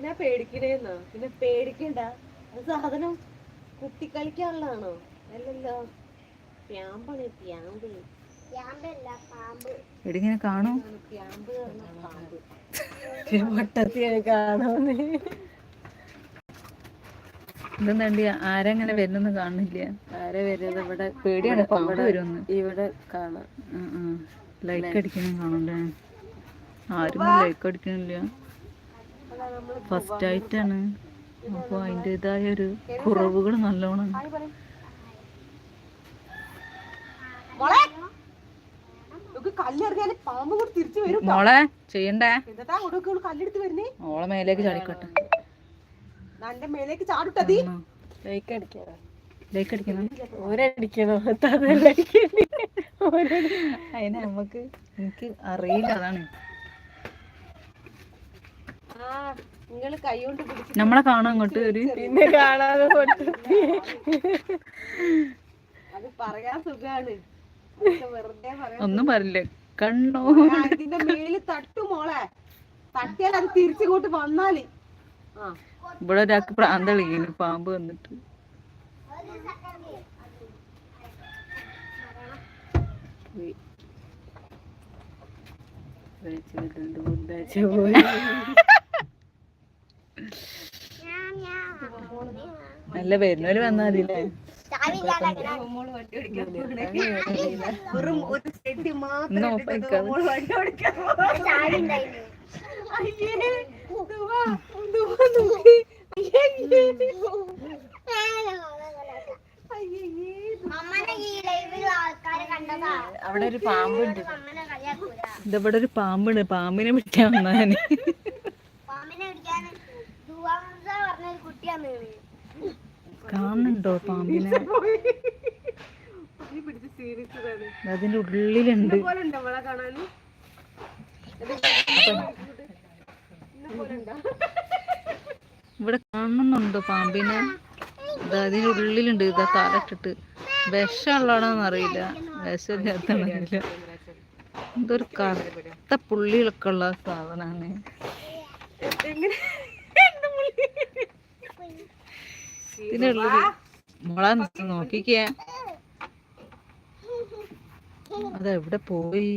എന്തിനാ പേടിക്കണേന്നോ? പിന്നെ പേടിക്കണ്ട. അത് സാധനം കുട്ടി കളിക്കാനുള്ളതാണോ അല്ലല്ലോ. പ്യാമ്പാണ് പ്യാമ്പ്. എടി ഇങ്ങനെ കാണൂ. കാണാന്ന്. ഇതെന്താണ്ടി ആരെങ്ങനെ വരുന്നെന്ന് കാണുന്നില്ല. ആരെ വരുന്നത്? ഇവിടെ പേടിയാണ്. പാമ്പ് വരുമെന്ന് ഇവിടെ കാണാം. ലൈക്ക് അടിക്കണം കാണണ്ടേ ആരും ലൈക്ക് അടിക്കണില്ല. ഫസ്റ്റ് ആയിട്ടാണ് അപ്പൊ അതിന്റെതായ ഒരു കുറവുകൾ നല്ലോണം ഉണ്ട്. കല്ലെറിയാൽ പാമ്പ് കൂടി തിരിച്ചു വരും മോളെ ചെയ്യണ്ടേ? മോളെ മേലേക്ക് ചാടിക്കട്ടെ? ലൈക്ക് ലൈക്ക് അടിക്കണം. ഓരടിക്കണോ. അതിന് നമുക്ക് എനിക്ക് അറിയില്ല അതാണ് ആ നിങ്ങൾ കൈ കൊണ്ട് പിടിച്ച് നമ്മളെ കാണാൻ അങ്ങോട്ട് ഒരു പിന്നെ കാണാതെ പൊട്ടി അത്. പറയാൻ സുഖാണ്. അതൊക്കെ വെറുതെ പറയാൻ ഒന്നും പറയില്ല. കണ്ണോ മേലിൽ തട്ടു മോളെ. തട്ടിയാൽ അത് തിരിച്ചിങ്ങോട്ട് വന്നാൽ. ആ. ഇവിടെ ഒരാൾക്ക് പ്രാന്തളിക്കുന്നു പാമ്പ് വന്നിട്ട്. പോയി. ദുവാ വരുന്നവര് അയ്യേ, അയ്യേ, അവിടെ ഒരു പാമ്പുണ്ട്. ഇതിവിടെ ഒരു പാമ്പുണ്ട് പാമ്പിനെ വിളിക്കാൻ വന്നാന് കാണുന്നുണ്ടോ പാമ്പിനെ. അതിന്റെ ഉള്ളിലുണ്ട്. ഉണ്ടോ ഉണ്ടോ? ഇവിടെ കാണുന്നുണ്ടോ പാമ്പിനെ? അതിന്റെ ഉള്ളിലുണ്ട്. ഇതാ കാലിട്ടിട്ട് വിഷമുള്ളതാണോന്ന് അറിയില്ല. വിഷമില്ലാത്തതാണോ അറിയില്ല. എന്തൊരു കറുത്ത പുള്ളികളൊക്കെ ഉള്ള സാധനമാണ്. എങ്ങനെ? മോളെ നോക്കിക്കേ? അതെവിടെ പോയി?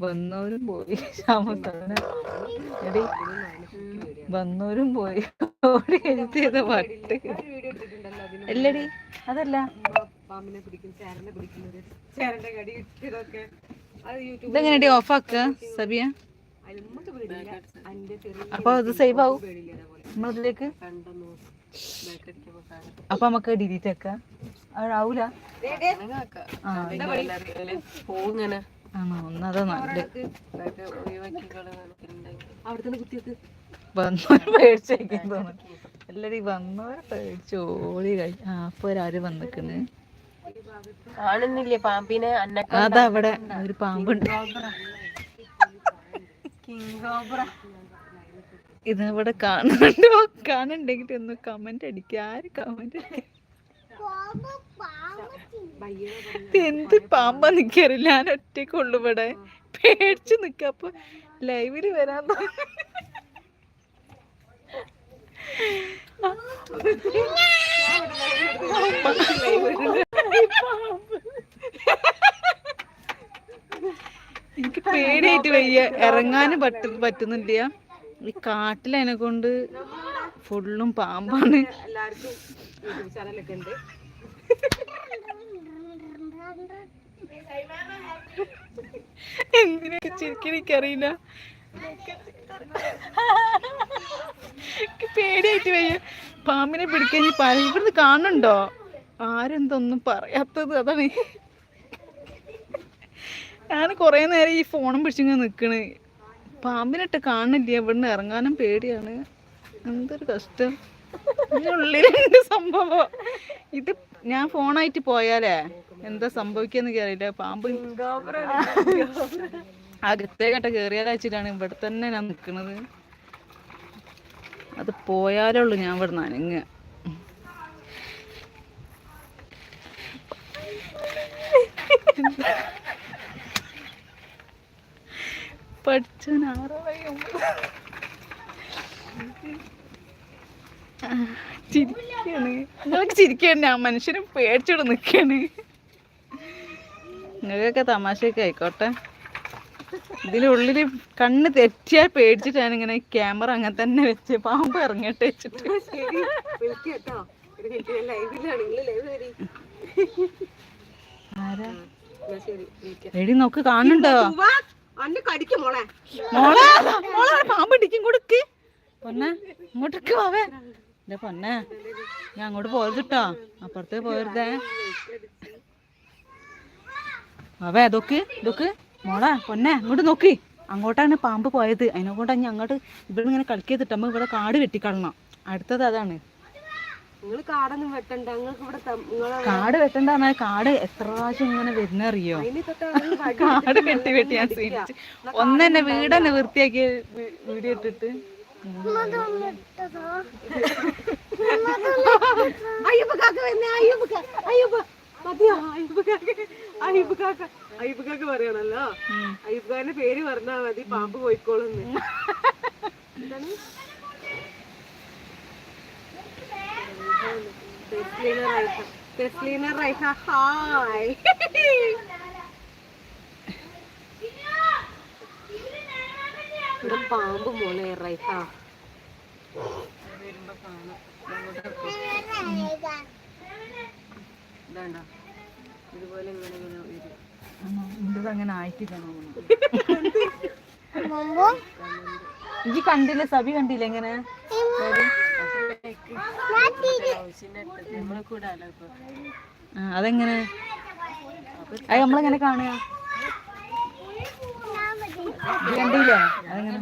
വന്നവരും പോയി. എടി വന്നവരും പോയി. ഓടി എഴുതിയത് വട്ട്. അല്ലടി അതല്ല. ഇതെങ്ങനെയാടി ഓഫാക്ക സബിയ? അപ്പൊ അത് സേവ് ആവും. നമ്മളതിലേക്ക്? അപ്പൊ നമുക്ക് ഡിലീറ്റ് ആക്കാം ആവൂല ആ പോങ്ങനെ ആണോ? ഒന്നതാ നല്ലത്. അവിടെ തന്നെ കുത്തിയത് വന്നവർ പേടിച്ചേക്കാൻ തോന്നുന്നു. എല്ലാരും വന്നവർ പേടിച്ച് ഓടി കഴി ആ അപ്പൊ ഒരാര് വന്നിക്കണ്? കാണുന്നില്ലേ പാമ്പിനെ? അന്ന അതാ അവിടെ ഒരു പാമ്പുണ്ട്. കിങ് കോബ്ര ഇത് ഇവിടെ കാണുന്നുണ്ടോ കാണുന്നുണ്ടെങ്കിൽ ഒന്ന് കമന്റ് അടിക്കുക ആര് കമന്റ് എന്ത് പാമ്പാ നിക്കറില്ല. ഞാൻ ഒറ്റയ്ക്കുള്ളു ഇവിടെ. പേടിച്ച് നിക്ക. അപ്പൊ ലൈവിൽ വരാൻ. എനിക്ക് പേടിയായിട്ട് വയ്യ. ഇറങ്ങാനും പറ്റ പറ്റുന്നില്ല. ഈ കാട്ടിലതിനെ കൊണ്ട് ഫുള്ളും പാമ്പാണ്. എങ്ങനെയൊക്കെ എനിക്ക് പേടിയായിട്ട് വയ്യ. പാമ്പിനെ പിടിക്കാൻ ഈ പഴ ഇവിടുന്ന് കാണുന്നുണ്ടോ? ആരെന്തൊന്നും പറയാത്തത് അതാണ്. ഞാൻ കുറേ നേരം ഈ ഫോണും പിടിച്ചിങ്ങനെ നിൽക്കണ് പാമ്പിനിട്ട് കാണില്ല ഇവിടുന്ന് ഇറങ്ങാനും പേടിയാണ്. എന്തൊരു കഷ്ടം. ഉള്ളിലെന്ത് സംഭവം? ഇത് ഞാൻ ഫോണായിട്ട് പോയാലേ എന്താ സംഭവിക്കാന്ന് കേറിയില്ല പാമ്പ് അകത്തേക്കട്ട കേറിയാലോ വെച്ചിട്ടാണ് ഇവിടെ തന്നെ ഞാൻ നിൽക്കുന്നത്. അത് പോയാലേ ഉള്ളൂ ഞാൻ ഇവിടെ നനങ്ങ പഠിച്ചവൻ ഒമ്പത് ചിരിക്കാണ്. നിങ്ങൾക്ക് ചിരിക്കാണ്. ഞാൻ മനുഷ്യനെ പേടിച്ചോട് നിക്കാണ്. നിങ്ങൾക്കൊക്കെ തമാശയൊക്കെ ആയിക്കോട്ടെ. ഇതിനുള്ളിൽ കണ്ണ് തെറ്റിയാൽ പേടിച്ചിട്ടാണ് ഇങ്ങനെ ക്യാമറ അങ്ങനെ തന്നെ വെച്ച് പാമ്പ് ഇറങ്ങട്ടെ വെച്ചിട്ട്. എടി നോക്ക് കാണുന്നുണ്ടോ? കടിക്കും മോളെ. മോളെ മോളെ പാമ്പ് ഇടിക്കും കൊടുക്ക്. പൊന്നെ ഇങ്ങോട്ടേക്ക് പോവേ എന്റെ പൊന്നെ ഞാൻ അങ്ങോട്ട് പോയത് കേട്ടോ അപ്പുറത്തേ പോയരുതേ. അവേ ഇതൊക്ക് ഇതൊക്ക്. മോളെ പൊന്നെ ഇങ്ങോട്ട് നോക്കി. അങ്ങോട്ടാണ് പാമ്പ് പോയത്. അതിനെ കൊണ്ടാണ് ഞാൻ അങ്ങോട്ട് ഇവിടെ ഇങ്ങനെ കളിക്കത്തിട്ട് നമ്മ ഇവിടെ കാട് വെട്ടിക്കളണം. അടുത്തത് അതാണ്. കാട് വെട്ടണ്ട കാട് എത്ര പ്രാവശ്യം ഇങ്ങനെ വരുന്നറിയോ? വടി കാട് വെട്ടി വെട്ടി ഞാൻ സ്വീകരിച്ചു. ഒന്നെന്നെ വീടന്നെ വൃത്തിയാക്കി വീഡിയോ ഇട്ടിട്ട്. അയ്യപ്പ കാക്ക വന്നേ അയ്യപ്പ കാ- അയ്യപ്പ മതിയോ? അയ്യപ്പ കാക്ക അയ്യപ്പ കാക്ക അയ്യപ്പ കാക്ക പറയണല്ലോ? അയ്യപ്പ കാരന്റെ പേര് പറഞ്ഞാ മതി പാമ്പ് പോയിക്കോളുന്ന്. തെസ്ലീന റൈഹ തെസ്ലീന ഹായ് ഇവിടെ പാമ്പ് മോളെ ഇതാണ്ടോ. ഇതുപോലെ ഇങ്ങനെ ഇങ്ങനെ വരും. അങ്ങനെ ആയിട്ടില്ല ഇജ്ജ് കണ്ടില്ല? സബി കണ്ടില്ല എങ്ങനെ നമ്മളെ കൂടെ അല്ല ഇപ്പൊ ആ, അതെങ്ങനെ? അത് നമ്മളെങ്ങനെ കാണുക? കണ്ടില്ലേ? അതെങ്ങനെ?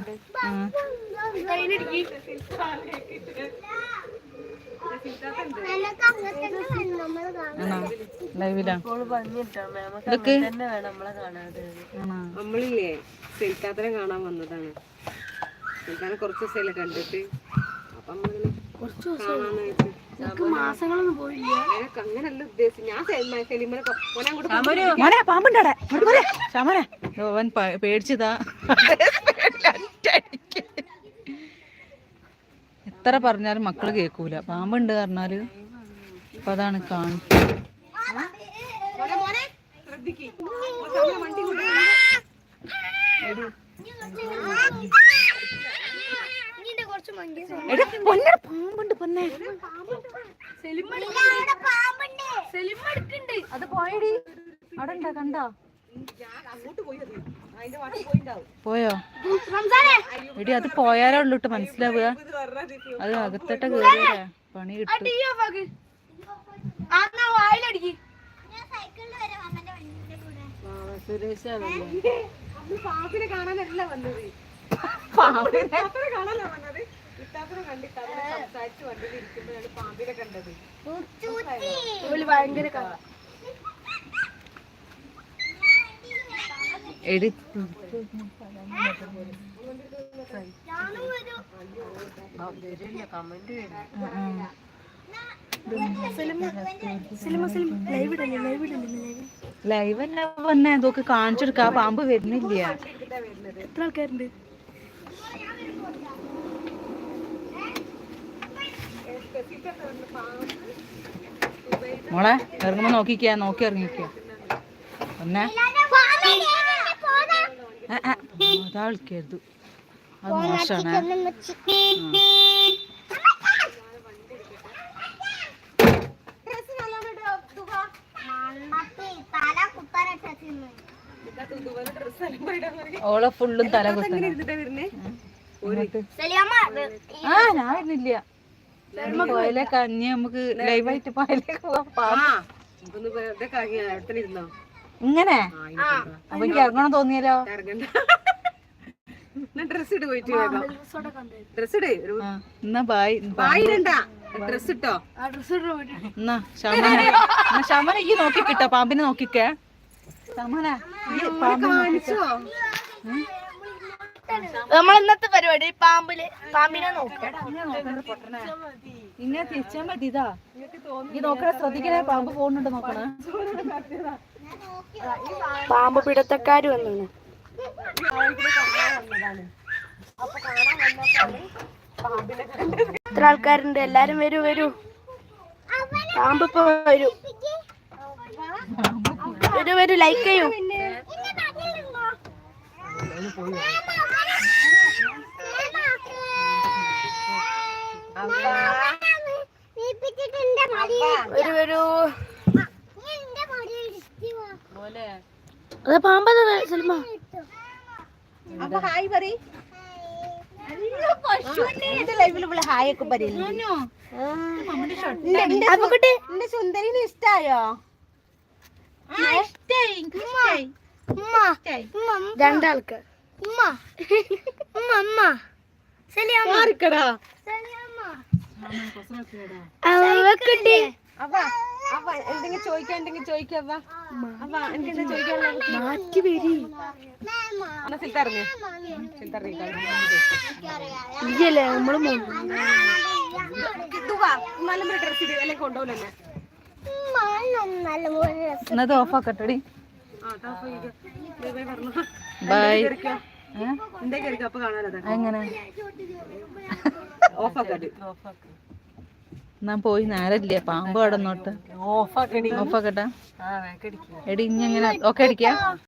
നമ്മളില്ലേ സിൽക്കാത്തരം കാണാൻ വന്നതാണ്. സിൽക്കാനെ കുറച്ച് ദിവസമല്ലേ കണ്ടിട്ട്. അപ്പൊ നമ്മളിങ്ങനെ വെച്ച് മാസങ്ങളൊന്നും പോയില്ല. അങ്ങനല്ല ഉദ്ദേശിച്ചു ഞാൻ ശമനെ. പേടിച്ചതാ. എത്ര പറഞ്ഞാലും മക്കൾ കേക്കൂല. പാമ്പുണ്ട് പറഞ്ഞാൽ. അപ്പൊ അതാണ് കാണും മോനെ, വന്ന്. അത് പോയടി. അവിടെ ഉണ്ടാ കണ്ടോ? അങ്ങോട്ട് പോയി? അത്. അതിന്റെ വാട്ടിൽ പോയിണ്ടാവും പോയോ എടി അത് പോയാലേ ഉള്ളു കേട്ടോ മനസ്സിലാവുക. അത് അകത്തോട്ട് കേറിയ പണി കിട്ടും. പാമ്പിനെ കാണാനല്ല വന്നത്. കാണാനല്ല വന്നത്. ഇത്താത്തനെ കണ്ടിട്ട് അവനെ സംസാരിച്ച് വണ്ടിയിൽ ഇരിക്കുമ്പോഴാണ് പാമ്പിനെ കണ്ടത്. ഭയങ്കര ലൈവ് ഇടല്ലേ ലൈവ് ഇടല്ലേ ലൈവ് ലൈവ് തന്നെ വന്നേ. ഇതൊക്കെ കാണിച്ചെടുക്ക പാമ്പ് വരുന്നില്ല. എത്ര ആൾക്കാരുണ്ട്? മോളെ ഇറങ്ങുമ്പോ നോക്കിക്ക നോക്കി ഇറങ്ങിക്ക. പിന്നെ അതാ വിളിക്കരുത്. അത് മോശാണ്. ഓളെ ഫുള്ളും തല കുത്തണം. വരുന്നേ? ആ ഞാൻ വരുന്നില്ല. പോയാലേ കഞ്ഞി നമുക്ക് ലൈവായിട്ട് പോയാലേക്ക് പോവാം. ഇങ്ങനെ. അപ്പൊ എനിക്ക് ഇറങ്ങണം തോന്നിയല്ലോ. ഡ്രസ് ഇട്ട് പോയിട്ട് ഡ്രസ് ഇട് എന്നാ ബായ്. പായിടണ്ട ഡ്രസ് ഇട്ടോ? ഡ്രസ് ഇട്ട് എന്നാ ശമന. ശമന ഈ നോക്കി കിട്ടോ പാമ്പിനെ നോക്കിക്കേ. ശമന ഈ പാമ്പിനെ കാണിച്ചോ? നമ്മൾ ഇന്നത്തെ പരിപാടി പാമ്പിൽ പാമ്പിനെ നോക്കാം. ഇങ്ങനെ തിരിച്ചാൻ മതി ഇതാ ഈ നോക്കണേ ശ്രദ്ധിക്കണേ പാമ്പ് പോകുന്നുണ്ട് നോക്കണേ. പാമ്പ് പിടുത്തക്കാര് വന്നു എത്ര ആൾക്കാരുണ്ട് എല്ലാരും വരൂ വരൂ. പാമ്പ് ഇപ്പൊ വരൂ. വരൂ വരൂ ലൈക്ക് ചെയ്യൂ. അതെ പാമ്പതാ അപ്പൊ ഹായ് പറയ്. ലൈവിൽ ഇവിടെ ഹായ് അപ്പ എന്തെങ്കിലും ചോദിക്കാൻ എന്തെങ്കിലും ചോദിക്കാൻ മാറ്റി വരി. സിൽത്തറിഞ്ഞു നമ്മൾ ഡ്രസ് ഇടുക അല്ലെങ്കിൽ എന്നത് ചെയ്ത്. ബൈ എങ്ങനെ എന്നാ പോയി നേരല്ലേ പാമ്പ് കടന്നോട്ട്. ഓഫ് ഓഫാക്കട്ടെ എടി ഇങ്ങനെ ഓക്കെ അടിക്കാം?